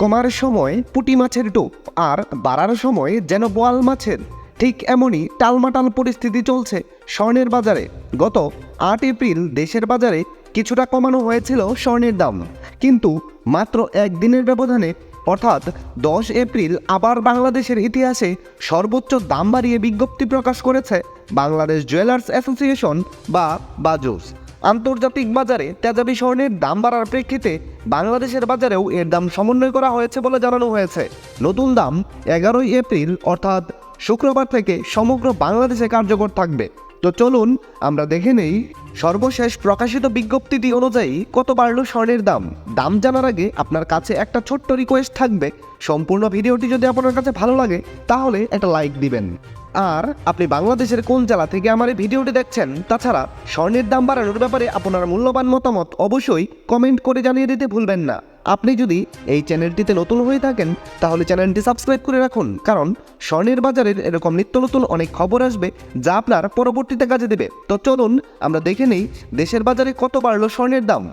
কমার সময় পুঁটি মাছের টোপ আর বাড়ার সময় যেন বোয়াল মাছের। ঠিক এমনই টালমাটাল পরিস্থিতি চলছে স্বর্ণের বাজারে। গত আট এপ্রিল দেশের বাজারে কিছুটা কমানো হয়েছিল স্বর্ণের দাম। কিন্তু মাত্র একদিনের ব্যবধানে অর্থাৎ দশ এপ্রিল আবার বাংলাদেশের ইতিহাসে সর্বোচ্চ দাম বাড়িয়ে বিজ্ঞপ্তি প্রকাশ করেছে বাংলাদেশ জুয়েলার্স অ্যাসোসিয়েশন বা বাজুস। আন্তর্জাতিক বাজারে তেজাবি স্বর্ণের দাম বাড়ার প্রেক্ষিতে বাংলাদেশের বাজারেও এর দাম সমন্বয় করা হয়েছে বলে জানানো হয়েছে। নতুন দাম এগারোই এপ্রিল, অর্থাৎ শুক্রবার থেকে সমগ্র বাংলাদেশে কার্যকর থাকবে। তো চলুন আমরা দেখে নেই সর্বশেষ প্রকাশিত বিজ্ঞপ্তিটি অনুযায়ী কত বাড়লো স্বর্ণের দাম। দাম জানার আগে আপনার কাছে একটা ছোট্ট রিকোয়েস্ট থাকবে। সম্পূর্ণ ভিডিওটি যদি আপনার কাছে ভালো লাগে, তাহলে একটা লাইক দিবেন। আর আপনি বাংলাদেশের কোন জেলা থেকে আমার এই ভিডিওটি দেখছেন? তাছাড়া স্বর্ণের দাম বাড়ানোর ব্যাপারে আপনার মূল্যবান মতামত অবশ্যই কমেন্ট করে জানিয়ে দিতে ভুলবেন না। আপনি যদি এই চ্যানেলটিতে নতুন হয়ে থাকেন, তাহলে চ্যানেলটি সাবস্ক্রাইব করে রাখুন, কারণ স্বর্ণের বাজারের এরকম নিত্য নতুন অনেক খবর আসবে যা আপনার পরবর্তীতে কাজে দেবে। তো চলুন আমরা দেখে নেই দেশের বাজারে কত বাড়লো স্বর্ণের দাম।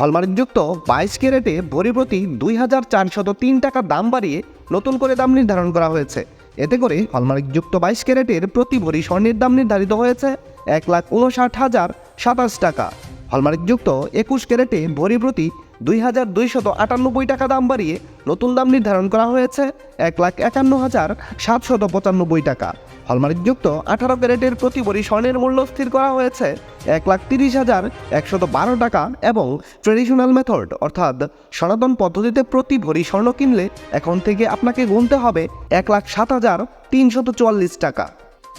হলমার্কযুক্ত বাইশ ক্যারেটে ভরি প্রতি দুই হাজার চারশত তিন টাকা দাম বাড়িয়ে নতুন করে দাম নির্ধারণ করা হয়েছে। এতে করে হলমার্কযুক্ত বাইশ ক্যারেটের প্রতি ভরি স্বর্ণের দাম নির্ধারিত হয়েছে এক লাখ উনষাট হাজার সাতাশ টাকা। হলমার্কযুক্ত একুশ ক্যারেটে ভরি প্রতি দুই হাজার দুইশত আটানব্বই টাকা দাম বাড়িয়ে নতুন দাম নির্ধারণ করা হয়েছে এক লাখ একান্ন হাজার সাতশত পঁচানব্বই টাকা। হলমার্কযুক্ত আঠারো ক্যারেটের প্রতি ভরি স্বর্ণের মূল্য স্থির করা হয়েছে এক লাখ তিরিশ হাজার একশত বারো টাকা এবং ট্রেডিশনাল মেথড, অর্থাৎ সনাতন পদ্ধতিতে প্রতি ভরি স্বর্ণ কিনলে এখন থেকে আপনাকে গুনতে হবে এক লাখ সাত হাজার তিনশত চুয়াল্লিশ টাকা।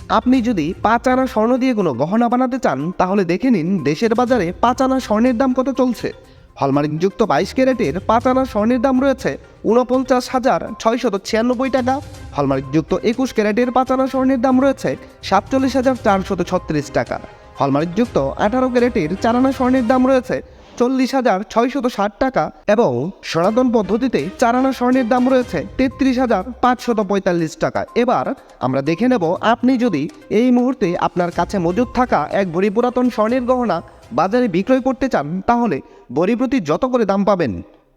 আপনি যদি পাঁচ আনা স্বর্ণ দিয়ে কোনো গহনা বানাতে চান, তাহলে দেখে নিন দেশের বাজারে পাঁচ আনা স্বর্ণের দাম কত চলছে। হলমার্কযুক্ত বাইশ ক্যারেটের পাঁচ আনা স্বর্ণের দাম রয়েছে উনপঞ্চাশ হাজার ছয়শত ছিয়ানব্বই টাকা। হলমার্কযুক্ত একুশ ক্যারেটের পাঁচ আনা স্বর্ণের দাম রয়েছে সাতচল্লিশ হাজার চারশত ছত্রিশ টাকা। হলমার্কযুক্ত আঠারো ক্যারেটের চার আনা স্বর্ণের দাম রয়েছে চল্লিশ হাজার ছয়শত ষাট টাকা এবং সনাতন পদ্ধতিতে চারানা স্বর্ণের দাম রয়েছে তেত্রিশ হাজার পাঁচশত পঁয়তাল্লিশ টাকা। এবার আমরা দেখে নেব, আপনি যদি এই মুহূর্তে আপনার কাছে মজুদ থাকা এক ভরি পুরাতন স্বর্ণের গহনা বাজারে বিক্রয় করতে চান, তাহলে বড়ি প্রতি যত করে দাম পাবেন?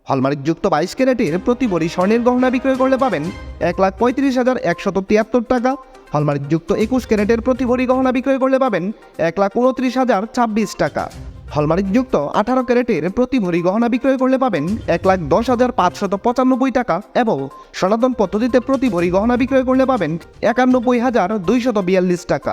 হলমার্কযুক্ত বাইশ ক্যারেটের প্রতি বড়ি স্বর্ণের গহনা বিক্রয় করলে পাবেন এক লাখ পঁয়ত্রিশ হাজার একশত তিয়াত্তর টাকা। হলমার্কযুক্ত একুশ ক্যারেটের প্রতি ভরি গহনা বিক্রয় করলে পাবেন এক লাখ উনত্রিশ হাজার ছাব্বিশ টাকা। হলমার্কযুক্ত আঠারো ক্যারেটের প্রতি ভরি গহনা বিক্রয় করলে পাবেন এক লাখ দশ হাজার পাঁচশত পঁচানব্বই টাকা এবং সনাতন পদ্ধতিতে প্রতি ভরি গহনা বিক্রয় করলে পাবেন একানব্বই হাজার দুইশত বিয়াল্লিশ টাকা।